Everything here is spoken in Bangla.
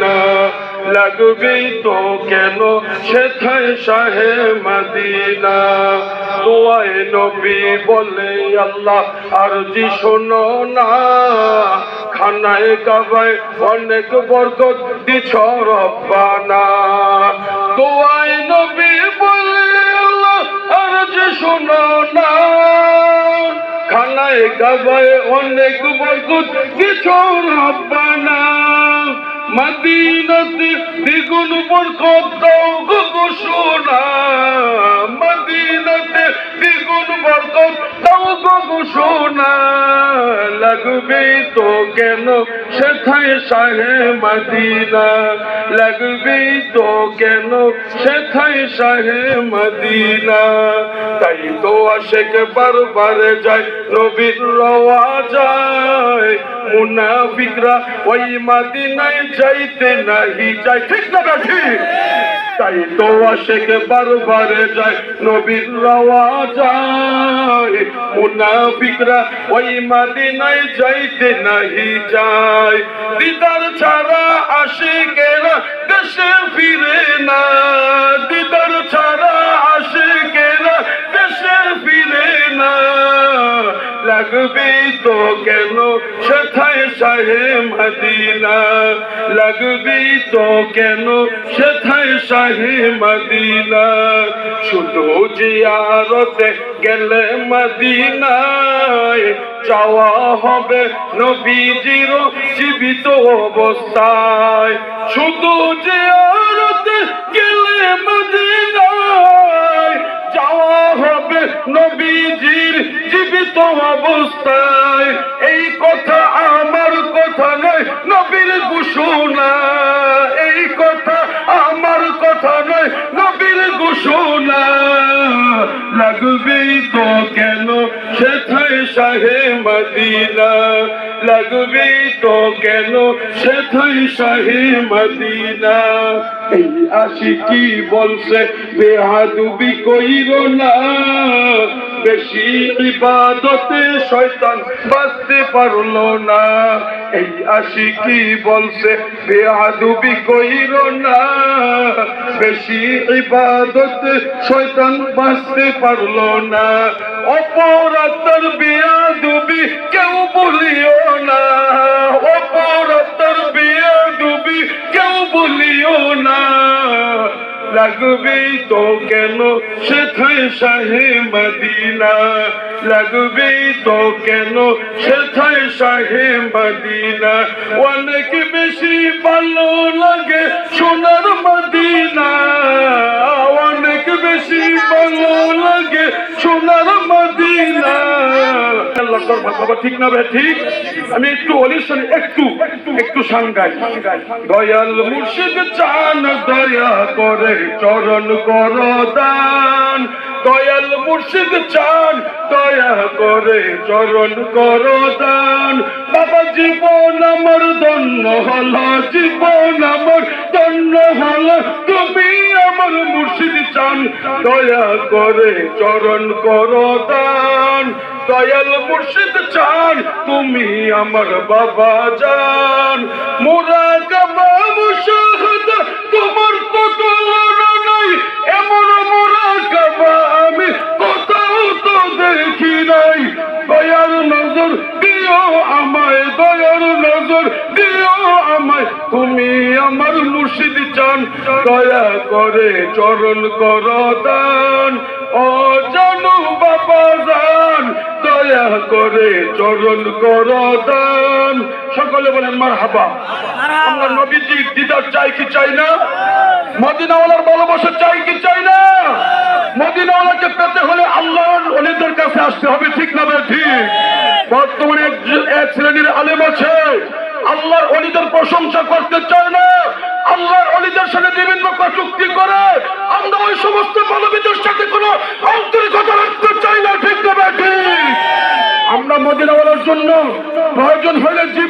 না লাগবে তো কেন? সেথায় শাহে মদিনা। দোয়ায় নবী বলে, আল্লাহ আর জি শোনো না। খানায় কাবায় অনেক বরকত দিছ রব্বানা। দোয়ায় নবী বলে, আল্লাহ আর জি শোনো না। খানায় কাবায় অনেক বরকত কিছু রব্বানা। মদিনাতে দ্বিগুণ বরকত দাও গো সোনা। মদিনতে দ্বিগুণ বরকত দাও গো ঘোষণা লাগবে তো কেন? সেথায় শাহে মদিনা। লাগবে তো কেন? সেথায় শাহে মদিনা। তাই তো আশেক বারবার যায়, নবীর রওয়া যায়। মুনাফিকরা ওই মাদিনায় যাইতে নাহি যায় ঠিক না ঠিক তাই তো আশেক বারবার যায়, নবীর রাওয়া যায়। মুনাফিকরা ওই মাদিনায় যাইতে নাহি যায়। দিদার ছাড়া আশেকেরা দেশে ফিরে না। দিদার লাগবে তো কেন? সেথায় শাহে মদিনা। লাগবে তো কেন? সেথায় শাহে মদিনা। শুধু জিয়ারতে গেলে মদিনায় চাওয়া হবে নবীজির জীবিত অবস্থায়। শুধু জিয়ারতে গেলে মদিনায় যাওয়া হবে নবীজির জীবিত অবস্থায়, এই কথা আমার কথা নয়, নবীর ঘোষণা এই কথা আমার কথা নয়, নবীর ঘোষণা লাগবেই তো কেন সেথায় শাহে মদিনা? লাগবেই তো কেন সেথায় শাহে মদিনা? এই আশিকি বলছে, বেহাদুবি কইর না। বেশি ইবাদতে শয়তান বাঁচতে পারল না। এই আসি কি বলছে? বেহাদুবি কইর না। বেশি ইবাদতে শয়তান বাঁচতে পারল না। অপরাধের বেয়াদুবি কেউ বলিও না। লাগবেই তো কেন? সেথায় শাহে মদিনা। লাগবেই তো কেন? সেথায় শাহে মদিনা। অনেক বেশি ভালো লাগে সোনার মদিনা। অনেক বেশি ভালো লাগে সোনার মদিনা। আল্লাহ ঠিক না ভাই ঠিক? আমি একটু একটু একটু সাংগাই দয়াল মুর্শিদ চান, দয়া করে চরণ কর দান। দয়াল মুর্শিদ চান, দয়া করে চরণ কর দান। বাবা, জীবন আমার, ধন্য হল, জীবন আমার, ধন্য হল, তুমি আমার মুর্শিদ চান, দয়া করে চরণ কর দান। দয়াল মুর্শিদ চান, তুমি আমার বাবা যান। মোরা আমায় তুমি আমার মুর্শিদ চান। দয়া করে চরণ কর দান। ও জানু বাবা জান দয়া করে চরণ কর দান। সকলে বলেন মার হাবা আমরা নবীজির দিদার চাই কি চাই না? মদিনাওয়ালার ভালোবাসা চাই কি চাই না? মদিনাওয়ালাকে পেতে হলে আল্লাহর অলিদের কাছে আসতে হবে ঠিক না ঠিক। বর্তমানে এক শ্রেণির আলেম আছে। আল্লাহর অলিদের প্রশংসা করতে চায় না। আল্লাহর অলিদের সাথে বিভিন্ন চুক্তি করে আমরা ওই সমস্ত মানবীদের সাথে কোনো আন্তরিকতা রাখতে চাই না, ঠিক আমরা মদিনাওয়ালার জন্য প্রয়োজন হলে